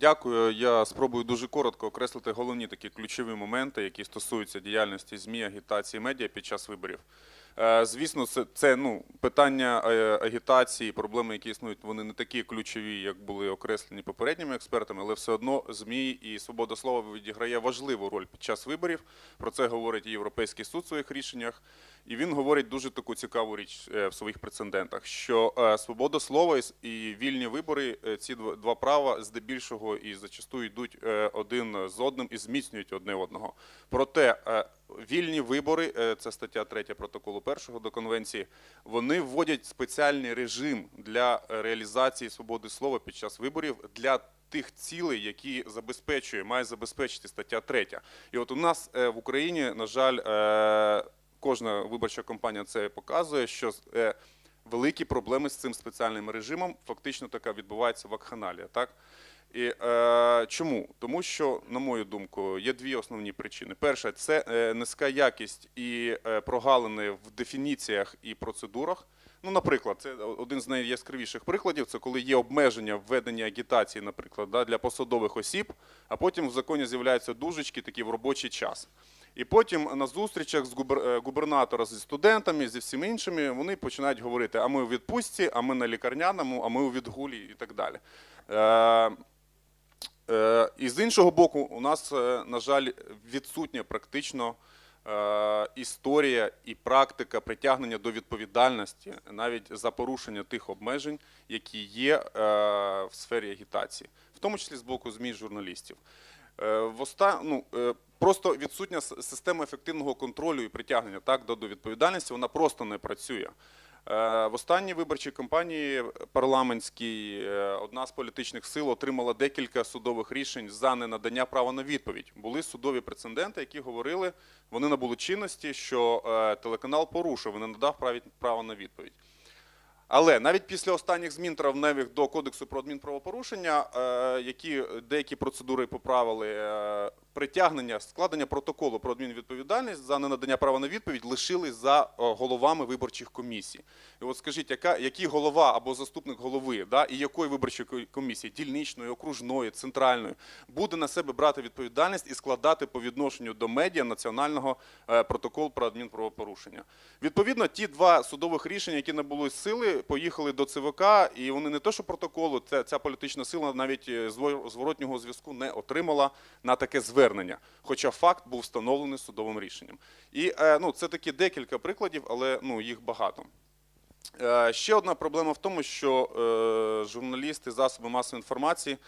Дякую. Я спробую дуже коротко окреслити головні такі ключові моменти, які стосуються діяльності ЗМІ, агітації медіа під час виборів. Е, Звісно, це, це ну, питання е, агітації, проблеми, які існують, вони не такі ключові, як були окреслені попередніми експертами, але все одно ЗМІ і свобода слова відіграє важливу роль під час виборів. Про це говорить і Європейський суд в своїх рішеннях. І він говорить дуже таку цікаву річ е, в своїх прецедентах, що е, свобода слова і вільні вибори е, ці два права здебільшого і зачасту йдуть один з одним і зміцнюють одне одного. Проте вільні вибори, це стаття 3 протоколу першого до конвенції, вони вводять спеціальний режим для реалізації свободи слова під час виборів для тих цілей, які забезпечує, має забезпечити стаття 3. І от у нас в Україні, на жаль, кожна виборча кампанія це показує, що е, великі проблеми з цим спеціальним режимом фактично така відбувається вакханалія. Так? І е, чому? Тому що, на мою думку, є дві основні причини. Перша це е, низька якість і е, прогалини в дефініціях і процедурах. Ну, наприклад, це один з найяскравіших прикладів. Це коли є обмеження введення агітації, наприклад, да, для посадових осіб, а потім в законі з'являються дужечки такі в робочий час. І потім на зустрічах з е, губернатора зі студентами, зі всіми іншими, вони починають говорити: а ми у відпустці, а ми на лікарняному, а ми у відгулі і так далі. Е, Е, І з іншого боку, у нас, на жаль, відсутня практично історія і практика притягнення до відповідальності навіть за порушення тих обмежень, які є в сфері агітації, в тому числі з боку ЗМІ журналістів. Е, в оста... ну, е, просто відсутня система ефективного контролю і притягнення так, до, відповідальності, вона просто не працює. Е, В останній виборчій кампанії парламентській одна з політичних сил отримала декілька судових рішень за ненадання права на відповідь. Були судові прецеденти, які говорили, вони набули чинності, що телеканал порушив і не надав права на відповідь. Але навіть після останніх змін травневих до кодексу про адмінправопорушення, е, які деякі процедури поправили, е, притягнення, складення протоколу про адмінвідповідальність за ненадання права на відповідь лишили за е, головами виборчих комісій. І от скажіть, яка, який голова або заступник голови, да, і якої виборчої комісії, дільничної, окружної, центральної, буде на себе брати відповідальність і складати по відношенню до медіа національного е, протокол про адмінправопорушення. Відповідно, ті два судових рішення, які набули сили, поїхали до ЦВК, і вони не то, що протоколу, ця, ця політична сила навіть е, зворотнього зв'язку не отримала на таке звернення. Хоча факт був встановлений судовим рішенням. І е, ну, це такі декілька прикладів, але ну, їх багато. Е, Ще одна проблема в тому, що е, журналісти, засоби масової інформації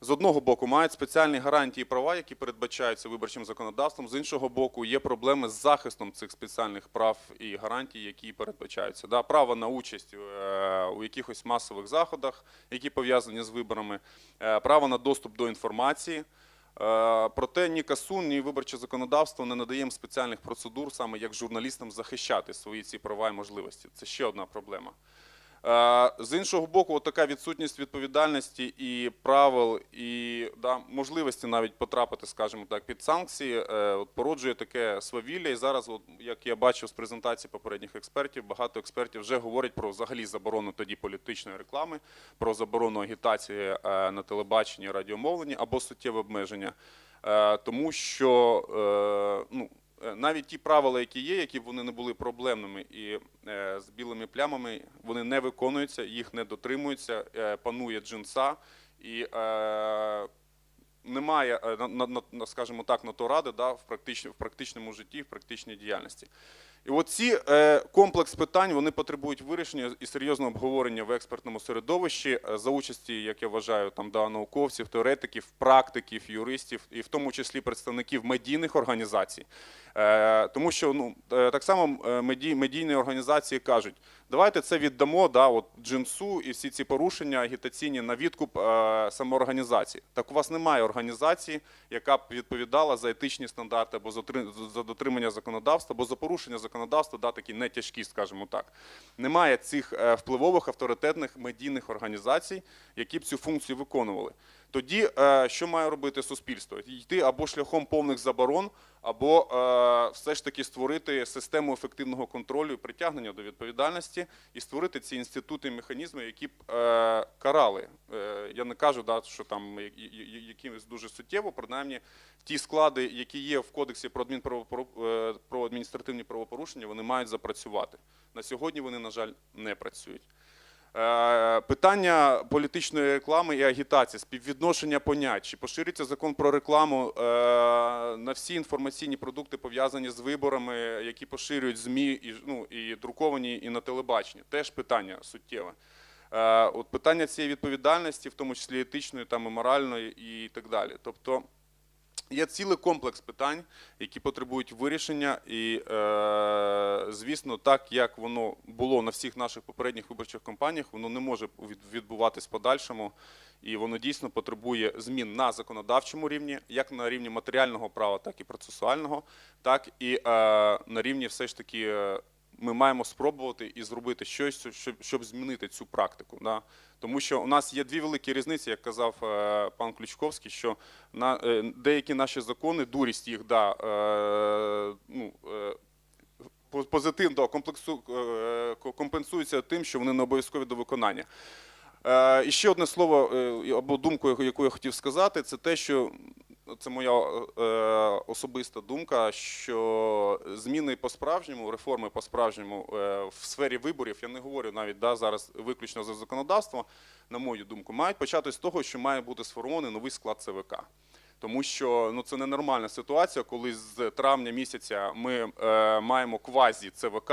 з одного боку мають спеціальні гарантії і права, які передбачаються виборчим законодавством. З іншого боку, є проблеми з захистом цих спеціальних прав і гарантій, які передбачаються. Да, право на участь у якихось масових заходах, які пов'язані з виборами, право на доступ до інформації. Е, Проте ні касун, ні виборче законодавство не надає їм спеціальних процедур, саме як журналістам захищати свої ці права і можливості. Це ще одна проблема. Е, З іншого боку, така відсутність відповідальності і правил, і да, можливості навіть потрапити, скажімо так, під санкції, е, породжує таке свавілля. І зараз, от, як я бачив з презентації попередніх експертів, багато експертів вже говорять про взагалі заборону тоді політичної реклами, про заборону агітації е, на телебаченні, радіомовленні або суттєве обмеження. Тому що ну, навіть ті правила, які є, які б вони не були проблемними і е, з білими плямами, вони не виконуються, їх не дотримуються, е, панує джинса і е, немає, е, на, скажімо так, на то ради да, в, практич, в практичному житті, в практичній діяльності. І от ці е, комплекс питань вони потребують вирішення і серйозного обговорення в експертному середовищі е, за участі, як я вважаю, там да, науковців, теоретиків, практиків, юристів, і в тому числі представників медійних організацій. Е, тому що ну е, так само е, медій, медійні організації кажуть, давайте це віддамо, да, от джинсу і всі ці порушення агітаційні на відкуп самоорганізації. Так у вас немає організації, яка б відповідала за етичні стандарти або за, дотримання законодавства, або за порушення законодавства, да, такі не тяжкі, скажімо так. Немає цих впливових авторитетних медійних організацій, які б цю функцію виконували. Тоді е, що має робити суспільство? Йти або шляхом повних заборон, або е, все ж таки створити систему ефективного контролю і притягнення до відповідальності і створити ці інститути і механізми, які б е, карали. Я не кажу, да, що там якимось дуже суттєво, принаймні ті склади, які є в кодексі про адміністративні правопорушення, вони мають запрацювати. На сьогодні вони, на жаль, не працюють. Е, Питання політичної реклами і агітації, співвідношення понять. Чи поширюється закон про рекламу е, на всі інформаційні продукти, пов'язані з виборами, які поширюють ЗМІ і, ну, і друковані, і на телебаченні? Теж питання суттєве. Е, От питання цієї відповідальності, в тому числі етичної там, і моральної і так далі. Тобто Є цілий комплекс питань, які потребують вирішення, і е, звісно, так як воно було на всіх наших попередніх виборчих кампаніях, воно не може відбуватись подальшому, і воно дійсно потребує змін на законодавчому рівні, як на рівні матеріального права, так і процесуального, так і е, на рівні все ж таки. е, Ми маємо спробувати і зробити щось, щоб, щоб змінити цю практику. Да? Тому що у нас є дві великі різниці, як казав е, пан Ключковський, що на е, деякі наші закони, дурість їх, да, е, ну, е, по- позитивно да, комплексу, е, компенсується тим, що вони не обов'язкові до виконання. Е, і ще одне слово е, або думку, яку- я хотів сказати, це те, що це моя особиста думка, що зміни по-справжньому, реформи по-справжньому е, в сфері виборів, я не говорю навіть да, зараз виключно за законодавство, на мою думку, мають почати з того, що має бути сформований новий склад ЦВК. Тому що ну це ненормальна ситуація, коли з травня місяця ми е, маємо квазі ЦВК,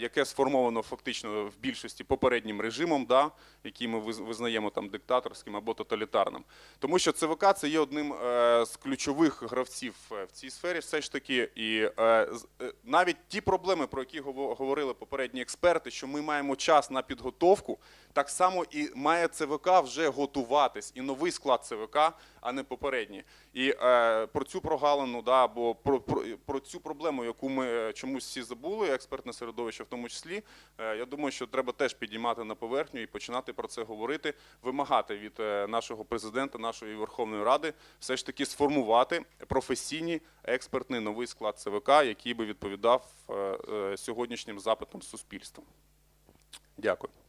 яке сформовано фактично в більшості попереднім режимом, да, який ми визнаємо там диктаторським або тоталітарним. Тому що ЦВК це є одним е, з ключових гравців е, в цій сфері, все ж таки. І е, е, навіть ті проблеми, про які говорили попередні експерти, що ми маємо час на підготовку, так само і має ЦВК вже готуватись, і новий склад ЦВК, а не попередній. І е, про цю прогалину, да, або про, про, про цю проблему, яку ми е, чомусь всі забули, експертне середовище в тому числі, е, я думаю, що треба теж підіймати на поверхню і починати про це говорити, вимагати від е, нашого президента, нашої Верховної Ради, все ж таки сформувати професійний експертний новий склад ЦВК, який би відповідав е, сьогоднішнім запитам суспільства. Дякую.